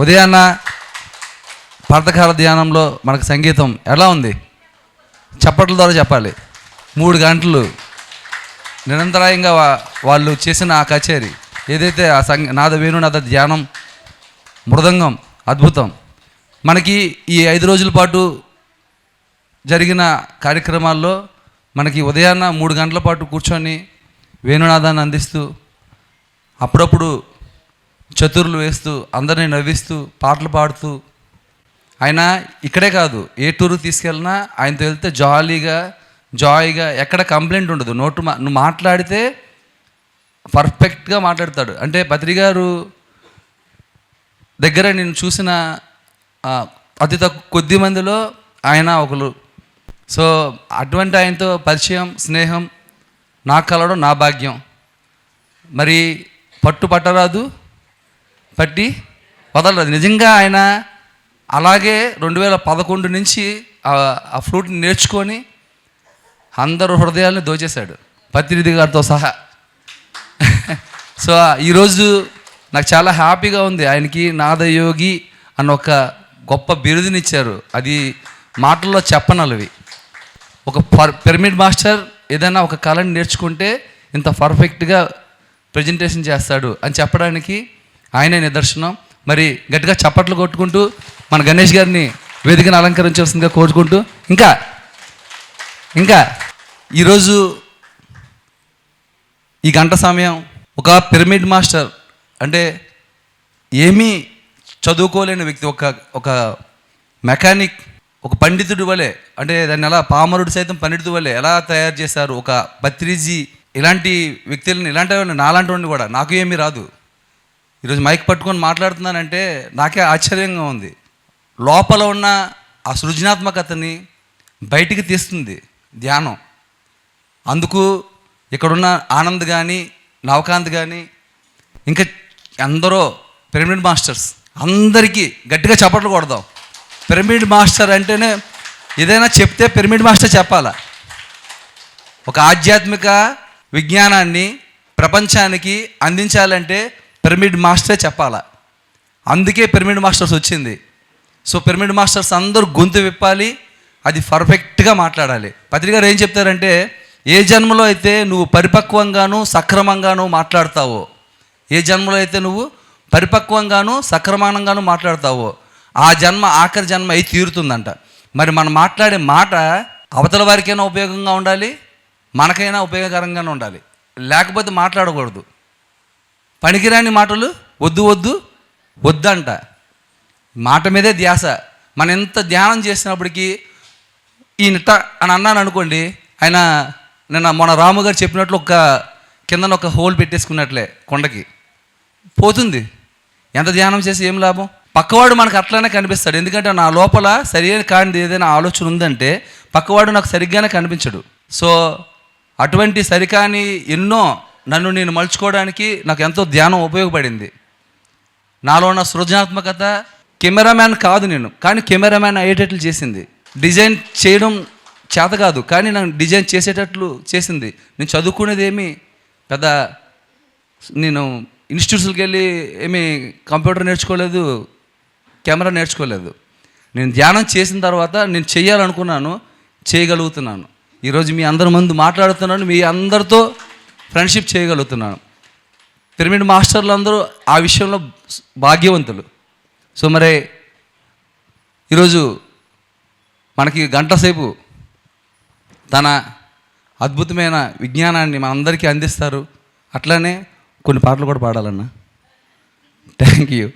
ఉదయాన్న ప్రాతకాల ధ్యానంలో మనకు సంగీతం ఎలా ఉంది? చప్పట్ల ద్వారా చెప్పాలి. మూడు గంటలు. నిరంతరాయంగా వాళ్ళు చేసిన ఆ కచేరీ ఏదైతే ఆ సంగ నాద వేణునాథ ధ్యానం మృదంగం అద్భుతం. మనకి ఈ ఐదు రోజుల పాటు జరిగిన కార్యక్రమాల్లో మనకి ఉదయాన్న మూడు గంటల పాటు కూర్చొని వేణునాదాన్ని అందిస్తూ అప్పుడప్పుడు చతుర్లు వేస్తూ అందరినీ నవ్విస్తూ పాటలు పాడుతూ. ఆయన ఇక్కడే కాదు ఏ టూరు తీసుకెళ్ళినా ఆయనతో వెళ్తే జాలీగా జాయ్గా ఎక్కడ కంప్లైంట్ ఉండదు. నోటు మా నువ్వు మాట్లాడితే పర్ఫెక్ట్గా మాట్లాడతాడు. అంటే పత్రి గారు దగ్గర నేను చూసిన అతి తక్కువ కొద్ది మందిలో ఆయన ఒకరు. సో అటువంటి ఆయనతో పరిచయం స్నేహం నాకు కలవడం నా భాగ్యం. మరి పట్టు పట్టరాదు పట్టి వదలరాదు నిజంగా ఆయన అలాగే రెండు వేల పదకొండు నుంచి ఆ- ఆ ఫ్లూట్ని నేర్చుకొని అందరు హృదయాల్ని దోచేశాడు. పత్రిది గారితో సహా. సో ఈరోజు నాకు చాలా హ్యాపీగా ఉంది. ఆయనకి నాదయోగి అన్న ఒక గొప్ప బిరుదునిచ్చారు. అది మాటల్లో చెప్పనలవి. ఒక పర్ పిరమిడ్ మాస్టర్ ఏదైనా ఒక కళని నేర్చుకుంటే ఇంత పర్ఫెక్ట్గా ప్రజెంటేషన్ చేస్తాడు అని చెప్పడానికి ఆయనే నిదర్శనం. మరి గట్టిగా చప్పట్లు కొట్టుకుంటూ మన గణేష్ గారిని వేదికను అలంకరించాల్సిందిగా కోరుకుంటూ ఇంకా ఇంకా ఈరోజు ఈ గంట సమయం ఒక పిరమిడ్ మాస్టర్ అంటే ఏమీ చదువుకోలేని వ్యక్తి ఒక ఒక మెకానిక్ ఒక పండితుడి వలె అంటే దాన్ని ఎలా పామరుడు సైతం పండితుడి వలె ఎలా తయారు చేశారు ఒక పత్రిజీ ఇలాంటి వ్యక్తులను ఇలాంటి నాలాంటి వాడిని కూడా నాకు ఏమీ రాదు. ఈరోజు మైక్ పట్టుకొని మాట్లాడుతున్నానంటే నాకే ఆశ్చర్యంగా ఉంది. లోపల ఉన్న ఆ సృజనాత్మకతని బయటికి తీస్తుంది ధ్యానం. అందుకు ఇక్కడున్న ఆనంద్ కానీ నవకాంత్ కానీ ఇంకా ఎందరో పిరమిడ్ మాస్టర్స్ అందరికీ గట్టిగా చప్పట్లు కొడదాం. పిరమిడ్ మాస్టర్ అంటేనే ఏదైనా చెప్తే పిరమిడ్ మాస్టర్ చెప్పాలా? ఒక ఆధ్యాత్మిక విజ్ఞానాన్ని ప్రపంచానికి అందించాలంటే పిరమిడ్ మాస్టరే చెప్పాలా? అందుకే పిరమిడ్ మాస్టర్స్ వచ్చింది. సో పిరమిడ్ మాస్టర్స్ అందరూ గొంతు విప్పాలి అది పర్ఫెక్ట్గా మాట్లాడాలి. పత్రికారు ఏం చెప్తారంటే ఏ జన్మలో అయితే నువ్వు పరిపక్వంగాను సక్రమంగాను మాట్లాడతావో ఏ జన్మలో అయితే నువ్వు పరిపక్వంగాను సక్రమంగాను మాట్లాడతావో ఆ జన్మ ఆఖరి జన్మ అయి తీరుతుందంట. మరి మనం మాట్లాడే మాట అవతల వారికైనా ఉపయోగంగా ఉండాలి మనకైనా ఉపయోగకరంగానే ఉండాలి. లేకపోతే మాట్లాడకూడదు. పనికిరాని మాటలు? వద్దు వద్దు. వద్దంట. మాట మీదే ధ్యాస. మనం ఎంత ధ్యానం చేసినప్పటికీ ఈయనట అని అన్నాను అనుకోండి ఆయన నిన్న మన రాము గారు చెప్పినట్లు ఒక కిందన ఒక హోల్ పెట్టేసుకున్నట్లే కొండకి. పోతుంది. ఎంత ధ్యానం చేసి ఏం లాభం? పక్కవాడు మనకు అట్లానే కనిపిస్తాడు. ఎందుకంటే నా లోపల సరైన కాని ఏదైనా ఆలోచన ఉందంటే పక్కవాడు నాకు సరిగ్గానే కనిపించడు. సో అటువంటి సరికాని ఎన్నో నన్ను నేను మలుచుకోవడానికి నాకు ఎంతో ధ్యానం ఉపయోగపడింది. నాలో ఉన్న సృజనాత్మకత కెమెరామ్యాన్ కాదు నేను కానీ కెమెరామ్యాన్ అయ్యేటట్లు చేసింది. డిజైన్ చేయడం చేత కాదు కానీ నన్ను డిజైన్ చేసేటట్లు చేసింది. నేను చదువుకునేది ఏమి పెద్ద నేను ఇన్స్టిట్యూట్స్కి వెళ్ళి ఏమి కంప్యూటర్ నేర్చుకోలేదు కెమెరా నేర్చుకోలేదు. నేను ధ్యానం చేసిన తర్వాత నేను చేయాలనుకున్నాను చేయగలుగుతున్నాను. ఈరోజు మీ అందరి ముందు మాట్లాడుతున్నాను మీ అందరితో ఫ్రెండ్షిప్ చేయగలుగుతున్నాను. పిరమిడ్ మాస్టర్లు అందరూ ఆ విషయంలో భాగ్యవంతులు. సో మరి ఈరోజు మనకి గంట సేపు తన అద్భుతమైన విజ్ఞానాన్ని మనందరికీ అందిస్తారు. అట్లానే కొన్ని పాటలు కూడా పాడాలన్నా. Thank you